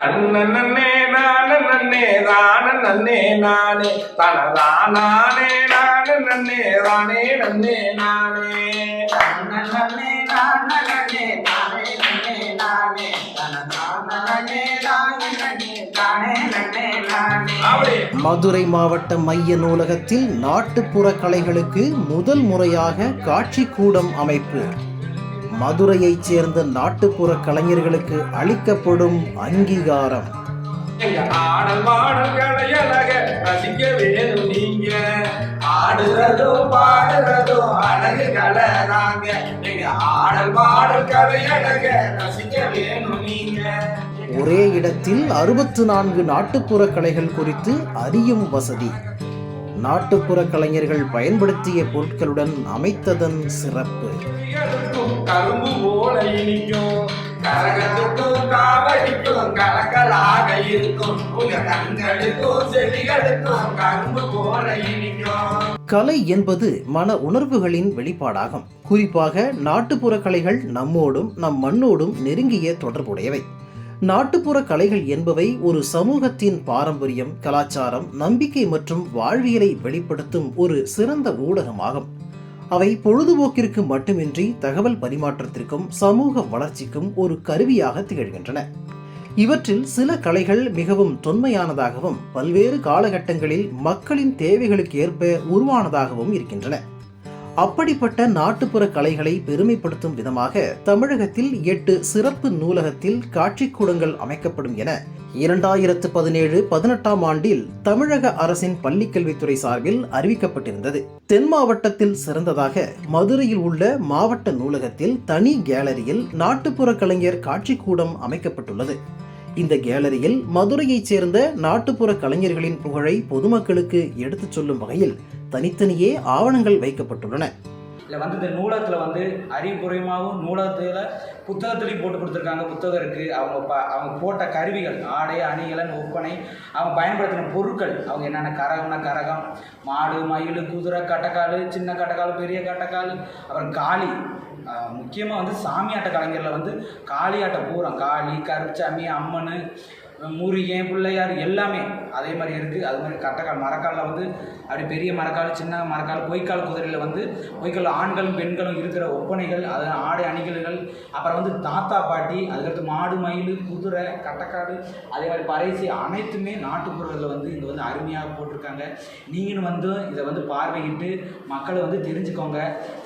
நன்னே நானே நன்னே நானே. நன்னே நானே தனதானே நானே நன்னே தானே நன்னே நானே நன்னே நானே. நானே நன்னே நானே தனதானே நானே நன்னே தானே நன்னே மதுரை மாவட்ட மைய நூலகத்தில் நாட்டுப்புற கலைகளுக்கு முதல் முறையாக காட்சி கூடம் அமைப்பு மதுரையைச் சேர்ந்த நாட்டுப்புற கலைஞர்களுக்கு அளிக்கப்படும் அங்கீகாரம். ஒரே இடத்தில் அறுபத்து நான்கு நாட்டுப்புற கலைகள் குறித்து அறியும் வசதி. நாட்டுப்புற கலைஞர்கள் பயன்படுத்திய பொருட்களுடன் அமைத்ததன் சிறப்பு. கலை என்பது மன உணர்வுகளின் வெளிப்பாடாகும். குறிப்பாக நாட்டுப்புற கலைகள் நம்மோடும் நம் மண்ணோடும் நெருங்கிய தொடர்புடையவை. நாட்டுப்புற கலைகள் என்பவை ஒரு சமூகத்தின் பாரம்பரியம் கலாச்சாரம் நம்பிக்கை மற்றும் வாழ்வியலை வெளிப்படுத்தும் ஒரு சிறந்த ஊடகமாகும். அவை பொழுதுபோக்கிற்கு மட்டுமின்றி தகவல் பரிமாற்றத்திற்கும் சமூக வளர்ச்சிக்கும் ஒரு கருவியாக திகழ்கின்றன. இவற்றில் சில கலைகள் மிகவும் தொன்மையானதாகவும் பல்வேறு காலகட்டங்களில் மக்களின் தேவைகளுக்கு ஏற்ப உருவானதாகவும் இருக்கின்றன. அப்படிப்பட்ட நாட்டுப்புற கலைகளை பெருமைப்படுத்தும் விதமாக தமிழகத்தில் எட்டு சிறப்பு நூலகத்தில் காட்சிக்கூடங்கள் அமைக்கப்படும் என இரண்டாயிரத்து பதினேழு பதினெட்டாம் ஆண்டில் தமிழக அரசின் பள்ளிக்கல்வித்துறை சார்பில் அறிவிக்கப்பட்டிருந்தது. தென் மாவட்டத்தில் சிறந்ததாக மதுரையில் உள்ள மாவட்ட நூலகத்தில் தனி கேலரியில் நாட்டுப்புற கலைஞர் காட்சிக்கூடம் அமைக்கப்பட்டுள்ளது. இந்த கேலரியில் மதுரையைச் சேர்ந்த நாட்டுப்புற கலைஞர்களின் புகழை பொதுமக்களுக்கு எடுத்துச் சொல்லும் வகையில் தனித்தனியே ஆவணங்கள் வைக்கப்பட்டுள்ளன. இதில் வந்து இந்த நூலகத்தில் வந்து அறிவுபூர்வமாகவும் நூலகத்தில் புத்தகத்துலேயும் போட்டு கொடுத்துருக்காங்க. புத்தகம் இருக்குது அவங்க ப அவங்க போட்ட கருவிகள் ஆடை அணிகலன் ஒப்பனை அவங்க பயன்படுத்தின பொருட்கள் அவங்க என்னென்ன கரகம்னா கரகம் மாடு மயில் குதிரை கட்டக்கால் சின்ன கட்டக்கால் பெரிய கட்டக்கால் அப்புறம் காளி. முக்கியமாக வந்து சாமியாட்ட கலைஞரில் வந்து காளியாட்ட பூரம் காளி கருச்சாமி அம்மன் முருகன் பிள்ளையார் எல்லாமே அதே மாதிரி இருக்குது அது மாதிரி கட்டக்கால் மரக்காலில் வந்து அப்படி பெரிய மரக்கால் சின்ன மரக்கால் பொய்க்கால் குதிரையில் வந்து பொய்க்கால் ஆண்களும் பெண்களும் இருக்கிற ஒப்பனைகள் அது ஆடை அணிகல்கள் அப்புறம் வந்து தாத்தா பாட்டி அதுக்கடுத்து மாடு மயில் குதிரை கட்டக்காடு அதே மாதிரி பறைசி அனைத்துமே நாட்டுப்புறத்தில் வந்து இங்கே வந்து அருமையாக போட்டிருக்காங்க. நீங்களும் வந்து இதை வந்து பார்வையிட்டு மக்களை வந்து தெரிஞ்சுக்கோங்க.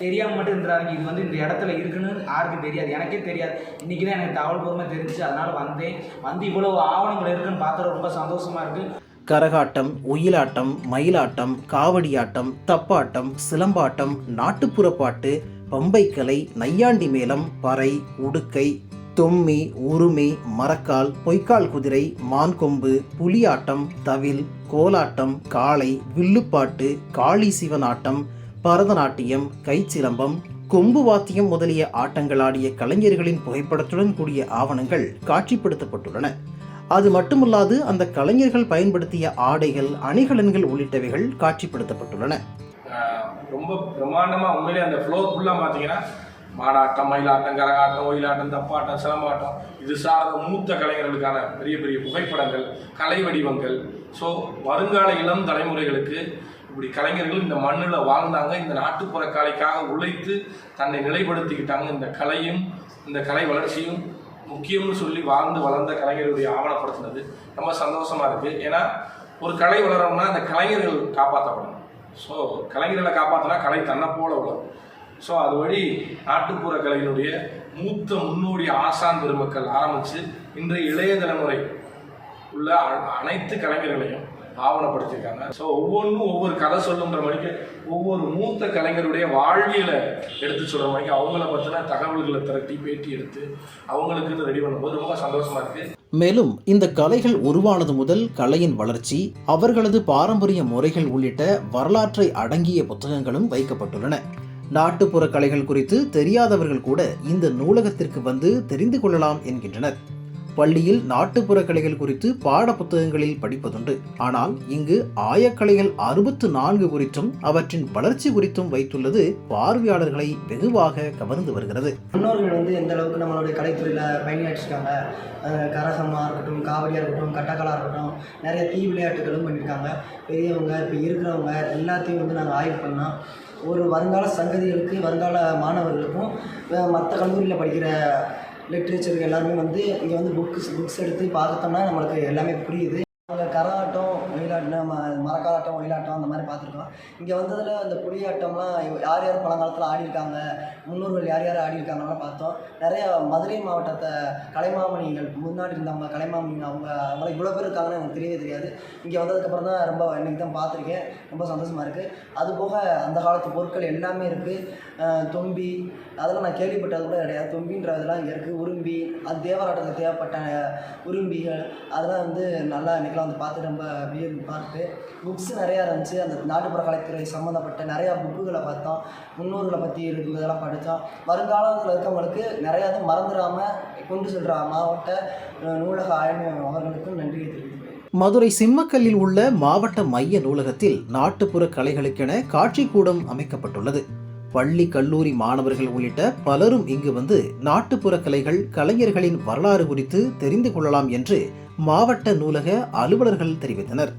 தெரியாமல் மட்டும் இருந்துடாதீங்க. இது வந்து இந்த இடத்துல இருக்குன்னு யாருக்கும் தெரியாது. எனக்கே தெரியாது. இன்றைக்கி தான் எனக்கு தகவல் பூர்வமாக தெரிஞ்சுச்சு. அதனால் வந்தேன். வந்து இவ்வளோ ஆவணங்கள் இருக்குன்னு பார்த்தது ரொம்ப சந்தோஷமாக இருக்குது கரகாட்டம் ஒயிலாட்டம் மயிலாட்டம் காவடியாட்டம் தப்பாட்டம் சிலம்பாட்டம் நாட்டுப்புற பாட்டு பம்பைக்கலை நையாண்டி மேளம் பறை உடுக்கை தொம்மி உருமி மரக்கால் பொய்க்கால் குதிரை மான்கொம்பு புலியாட்டம் தவில் கோலாட்டம் காளை வில்லுப்பாட்டு காளி சிவனாட்டம் பரதநாட்டியம் கைச்சிலம்பம் கொம்பு வாத்தியம் முதலிய ஆட்டங்கள் ஆடிய கலைஞர்களின் புகைப்படத்துடன் கூடிய ஆவணங்கள் காட்சிப்படுத்தப்பட்டுள்ளன. அது மட்டுமல்லாது அந்த கலைஞர்கள் பயன்படுத்திய ஆடைகள் அணிகலன்கள் உள்ளிட்டவைகள் காட்சிப்படுத்தப்பட்டுள்ளன. ரொம்ப பிரம்மாண்டமா உண்மையிலே அந்த ஃப்ளோர் ஃபுல்லாக பார்த்தீங்கன்னா மாடாட்டம் மயிலாட்டம் கரகாட்டம் ஒயிலாட்டம் தப்பாட்டம் சிலம்பாட்டம் இது சார்ந்த மூத்த கலைஞர்களுக்கான பெரிய பெரிய புகைப்படங்கள் கலை வடிவங்கள். ஸோ வருங்கால இளம் தலைமுறைகளுக்கு இப்படி கலைஞர்கள் இந்த மண்ணில் வாழ்ந்தாங்க இந்த நாட்டுப்புற கலைக்காக உழைத்து தன்னை நிலைப்படுத்திக்கிட்டாங்க இந்த கலையும் இந்த கலை வளர்ச்சியும். முக்கியம்னு சொல்லி வாழ்ந்து வளர்ந்த கலைஞருடைய ஆவணப்படுத்தினது ரொம்ப சந்தோஷமாக இருக்குது ஏன்னா ஒரு கலை வளரணும்னா அந்த கலைஞர்கள் காப்பாற்றப்படணும் ஸோ கலைஞர்களை காப்பாற்றினா கலை தன்னை போல வளரும் ஸோ அது வழி நாட்டுப்புற கலையினுடைய மூத்த முன்னோடி ஆசான் பெருமக்கள் ஆரம்பித்து இன்றைய இளைய தலைமுறை உள்ள அனைத்து கலைஞர்களையும் ஆவணப்படுத்தியிருக்காங்க ஸோ ஒவ்வொன்றும் ஒவ்வொரு கதை சொல்லுன்ற மணிக்கு ஒவ்வொரு மூத்த கலைஞருடைய வாழ்வியலை எடுத்து சொல்கிற மணிக்கு அவங்கள பற்றின தகவல்களை திரட்டி பேட்டி எடுத்து அவங்களுக்குன்னு ரெடி பண்ணும்போது ரொம்ப சந்தோஷமாக இருக்குது மேலும் இந்த கலைகள் உருவானது முதல் கலையின் வளர்ச்சி அவர்களது பாரம்பரிய முறைகள் உள்ளிட்ட வரலாற்றை அடங்கிய புத்தகங்களும் வைக்கப்பட்டுள்ளன. நாட்டுப்புற கலைகள் குறித்து தெரியாதவர்கள் கூட இந்த நூலகத்திற்கு வந்து தெரிந்து கொள்ளலாம் என்கின்றனர். பள்ளியில் நாட்டுப்புற கலைகள் குறித்து பாட புத்தகங்களில் படிப்பதுண்டு. ஆனால் இங்கு ஆயக்கலைகள் அறுபத்து நான்கு குறித்தும் அவற்றின் வளர்ச்சி குறித்தும் வைத்துள்ளது பார்வையாளர்களை வெகுவாக கவர்ந்து வருகிறது. முன்னோர்கள் வந்து எந்த அளவுக்கு நம்மளுடைய கலைத்துறையில் பயணியாற்றிருக்காங்க? அஹ் கரகமாக இருக்கட்டும் காவடியாக இருக்கட்டும் கட்டக்கலாக இருக்கட்டும் நிறைய தீ விளையாட்டுகளும் பண்ணியிருக்காங்க பெரியவங்க இப்போ இருக்கிறவங்க எல்லாத்தையும் வந்து நாங்கள் ஆய்வு பண்ணோம் ஒரு வருங்கால சங்கதிகளுக்கு வருங்கால மாணவர்களுக்கும் மற்ற கல்லூரியில் படிக்கிற லிட்ரேச்சருக்கு எல்லாருமே வந்து இங்கே வந்து புக்ஸ் புக்ஸ் எடுத்து பார்த்தோம்னா நம்மளுக்கு எல்லாமே புரியுது. அங்கே கரகாட்டம் ஒயிலாட்டம் ம மரக்காலாட்டம் ஒயிலாட்டம் அந்த மாதிரி பார்த்துருக்கோம். இங்கே வந்ததில் அந்த புலியாட்டம்லாம் யார் யார் பழங்காலத்தில் ஆடியிருக்காங்க முன்னோர்கள் யார் யார் ஆடியிருக்காங்கலாம் பார்த்தோம். நிறைய மதுரை மாவட்டத்தை கலைமாமணிகள் முன்னாடி இருந்தவங்க கலைமாமணிங்க அவங்க அவங்கள இவ்வளோ பேர் இருக்காங்கன்னு எனக்கு தெரியவே தெரியாது. இங்கே வந்ததுக்கப்புறம் தான் ரொம்ப இன்றைக்கி தான் பார்த்துருக்கேன். ரொம்ப சந்தோஷமாக இருக்குது அதுபோக அந்த காலத்து பொருட்கள் எல்லாமே இருக்குது தொம்பி அதெல்லாம் நான் கேள்விப்பட்டது கூட கிடையாது. தொம்பின்றதெல்லாம் இங்கே இருக்குது உரும்பி அது தேவராட்டத்துக்கு தேவைப்பட்ட உரும்பிகள் அதெல்லாம் வந்து நல்லா இன்றைக்கெலாம் வந்து பார்த்து ரொம்ப வியர் பார்த்து புக்ஸ் நிறையா இருந்துச்சு. அந்த நாட்டுப்புற கலைத்துறை சம்மந்தப்பட்ட நிறையா புக்குகளை பார்த்தோம். முன்னோர்களை பற்றி இருக்கிறதெல்லாம் படித்தோம். வருங்காலத்தில் இருக்கவங்களுக்கு நிறையா இது மறந்துடாமல் கொண்டு செல்கிற மாவட்ட நூலக ஆய்வு அவர்களுக்கும் நன்றியை தெரிவித்துக்கிறேன் மதுரை சிம்மக்கல்லில் உள்ள மாவட்ட மைய நூலகத்தில் நாட்டுப்புற கலைகளுக்கென காட்சிக்கூடம் அமைக்கப்பட்டுள்ளது. பள்ளி கல்லூரி மாணவர்கள் உள்ளிட்ட பலரும் இங்கு வந்து நாட்டுப்புற கலைகள் கலைஞர்களின் வரலாறு குறித்து தெரிந்து கொள்ளலாம் என்று மாவட்ட நூலக அலுவலர்கள் தெரிவித்தனர்.